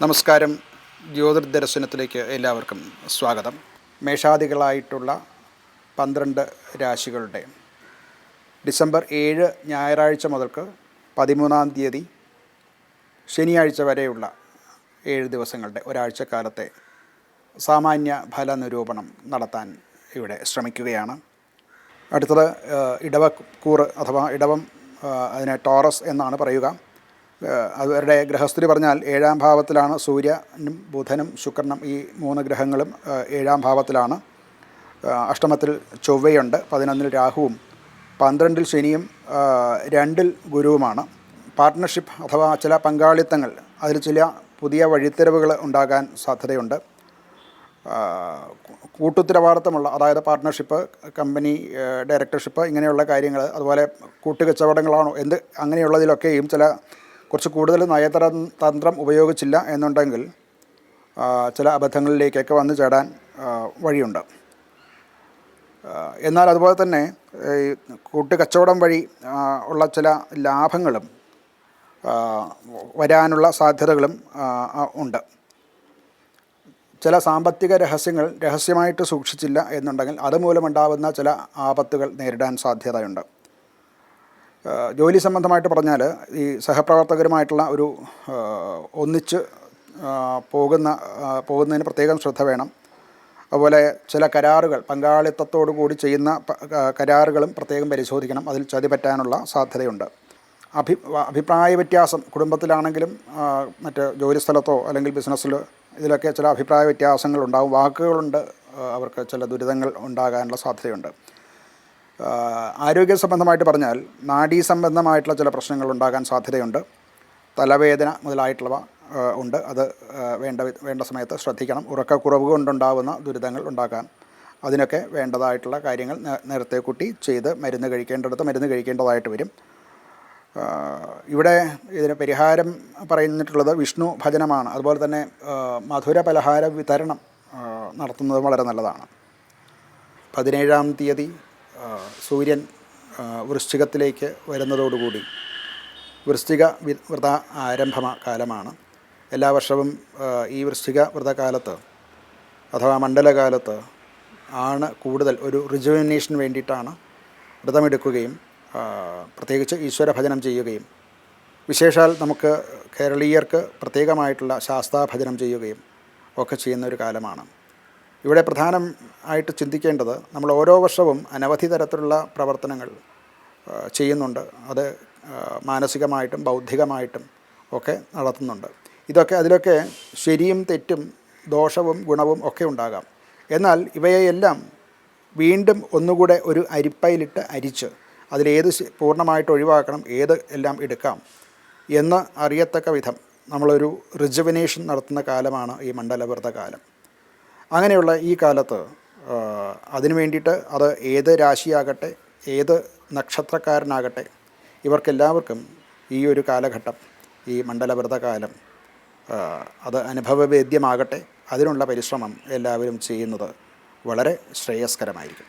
നമസ്കാരം. ജ്യോതിർദർശനത്തിലേക്ക് എല്ലാവർക്കും സ്വാഗതം. മേഷാദികളായിട്ടുള്ള പന്ത്രണ്ട് രാശികളുടെ ഡിസംബർ ഏഴ് ഞായറാഴ്ച മുതൽക്ക് പതിമൂന്നാം തീയതി ശനിയാഴ്ച വരെയുള്ള ഏഴ് ദിവസങ്ങളുടെ ഒരാഴ്ചക്കാലത്തെ സാമാന്യ ഫല നിരൂപണം നടത്താൻ ഇവിടെ ശ്രമിക്കുകയാണ്. അടുത്തത് ഇടവക്കൂറ് അഥവാ ഇടവം അതിനെ ടോറസ് എന്നാണ് പറയുക. അവരുടെ ഗ്രഹസ്ഥിതി പറഞ്ഞാൽ ഏഴാം ഭാവത്തിലാണ് സൂര്യനും ബുധനും ശുക്രനും ഈ മൂന്ന് ഗ്രഹങ്ങളും ഏഴാം ഭാവത്തിലാണ്. അഷ്ടമത്തിൽ ചൊവ്വയുണ്ട് പതിനൊന്നിൽ രാഹുവും പന്ത്രണ്ടിൽ ശനിയും രണ്ടിൽ ഗുരുവുമാണ്. പാർട്ട്ണർഷിപ്പ് അഥവാ ചില പങ്കാളിത്തങ്ങൾ അതിൽ ചില പുതിയ വഴിത്തെരവുകൾ ഉണ്ടാകാൻ സാധ്യതയുണ്ട്. കൂട്ടുത്തരവാദിത്തമുള്ള അതായത് പാർട്ട്ണർഷിപ്പ് കമ്പനി ഡയറക്ടർഷിപ്പ് ഇങ്ങനെയുള്ള കാര്യങ്ങൾ അതുപോലെ കൂട്ടുകച്ചവടങ്ങളാണോ എന്ത് അങ്ങനെയുള്ളതിലൊക്കെയും ചില കുറച്ച് കൂടുതൽ നയതര തന്ത്രം ഉപയോഗിച്ചില്ല എന്നുണ്ടെങ്കിൽ ചില അബദ്ധങ്ങളിലേക്കൊക്കെ വന്നു ചേടാൻ വഴിയുണ്ട്. എന്നാൽ അതുപോലെ തന്നെ കൂട്ടുകച്ചവടം വഴി ഉള്ള ചില ലാഭങ്ങളും വരാനുള്ള സാധ്യതകളും ഉണ്ട്. ചില സാമ്പത്തിക രഹസ്യങ്ങൾ രഹസ്യമായിട്ട് സൂക്ഷിച്ചില്ല എന്നുണ്ടെങ്കിൽ അതുമൂലമുണ്ടാകുന്ന ചില ആപത്തുകൾ നേരിടാൻ സാധ്യതയുണ്ട്. ജോലി സംബന്ധമായിട്ട് പറഞ്ഞാൽ ഈ സഹപ്രവർത്തകരുമായിട്ടുള്ള ഒരു ഒന്നിച്ച് പോകുന്ന പോകുന്നതിന് പ്രത്യേകം ശ്രദ്ധ വേണം. അതുപോലെ ചില കരാറുകൾ പങ്കാളിത്തത്തോടു കൂടി ചെയ്യുന്ന കരാറുകളും പ്രത്യേകം പരിശോധിക്കണം. അതിൽ ചതി പറ്റാനുള്ള സാധ്യതയുണ്ട്. അഭി അഭിപ്രായ വ്യത്യാസം കുടുംബത്തിലാണെങ്കിലും മറ്റ് ജോലിസ്ഥലത്തോ അല്ലെങ്കിൽ ബിസിനസ്സിൽ ഇതിലൊക്കെ ചില അഭിപ്രായ വ്യത്യാസങ്ങളുണ്ടാകും വാക്കുകളുണ്ട് അവർക്ക് ചില ദുരിതങ്ങൾ ഉണ്ടാകാനുള്ള സാധ്യതയുണ്ട്. ആരോഗ്യ സംബന്ധമായിട്ട് പറഞ്ഞാൽ നാഡീ സംബന്ധമായിട്ടുള്ള ചില പ്രശ്നങ്ങൾ ഉണ്ടാകാൻ സാധ്യതയുണ്ട്. തലവേദന മുതലായിട്ടുള്ളവ ഉണ്ട്. അത് വേണ്ട വേണ്ട സമയത്ത് ശ്രദ്ധിക്കണം. ഉറക്കക്കുറവ് കൊണ്ടുണ്ടാകുന്ന ദുരിതങ്ങൾ ഉണ്ടാക്കാൻ അതിനൊക്കെ വേണ്ടതായിട്ടുള്ള കാര്യങ്ങൾ നേരത്തെ കൂട്ടി ചെയ്ത് മരുന്ന് കഴിക്കേണ്ടടുത്ത് മരുന്ന് കഴിക്കേണ്ടതായിട്ട് വരും. ഇവിടെ ഇതിന് പരിഹാരം പറഞ്ഞിട്ടുള്ളത് വിഷ്ണു ഭജനമാണ്. അതുപോലെ തന്നെ മധുര പലഹാര വിതരണം നടത്തുന്നത് വളരെ നല്ലതാണ്. പതിനേഴാം തീയതി സൂര്യൻ വൃശ്ചികത്തിലേക്ക് വരുന്നതോടുകൂടി വൃശ്ചിക വ്രത ആരംഭ കാലമാണ്. എല്ലാ വർഷവും ഈ വൃശ്ചിക വ്രതകാലത്ത് അഥവാ മണ്ഡലകാലത്ത് ആണ് കൂടുതൽ ഒരു റിജുവിനേഷന് വേണ്ടിയിട്ടാണ് വ്രതമെടുക്കുകയും പ്രത്യേകിച്ച് ഈശ്വര ഭജനം ചെയ്യുകയും. വിശേഷാൽ നമുക്ക് കേരളീയർക്ക് പ്രത്യേകമായിട്ടുള്ള ശാസ്താഭജനം ചെയ്യുകയും ഒക്കെ ചെയ്യുന്ന ഒരു കാലമാണ്. ഇവിടെ പ്രധാനം ആയിട്ട് ചിന്തിക്കേണ്ടത് നമ്മൾ ഓരോ വർഷവും അനവധി തരത്തിലുള്ള പ്രവർത്തനങ്ങൾ ചെയ്യുന്നുണ്ട്. അത് മാനസികമായിട്ടും ബൗദ്ധികമായിട്ടും ഒക്കെ നടത്തുന്നുണ്ട്. ഇതൊക്കെ അതിലൊക്കെ ശരിയും തെറ്റും ദോഷവും ഗുണവും ഒക്കെ ഉണ്ടാകാം. എന്നാൽ ഇവയെല്ലാം വീണ്ടും ഒന്നുകൂടെ ഒരു അരിപ്പയിലിട്ട് അരിച്ച് അതിലേത് പൂർണമായിട്ട് ഒഴിവാക്കണം ഏത് എല്ലാം എടുക്കാം എന്ന് അറിയത്തക്ക വിധം നമ്മളൊരു റിജുവിനേഷൻ നടത്തുന്ന കാലമാണ് ഈ മണ്ഡലവ്രത കാലം. അങ്ങനെയുള്ള ഈ കാലത്ത് അതിനു വേണ്ടിയിട്ട് അത് ഏത് രാശിയാകട്ടെ ഏത് നക്ഷത്രക്കാരനാകട്ടെ ഇവർക്കെല്ലാവർക്കും ഈ ഒരു കാലഘട്ടം ഈ മണ്ഡലവ്രതകാലം അത് അനുഭവവേദ്യമാകട്ടെ അതിനുള്ള പരിശ്രമം എല്ലാവരും ചെയ്യുന്നത് വളരെ ശ്രേയസ്കരമായിരിക്കും.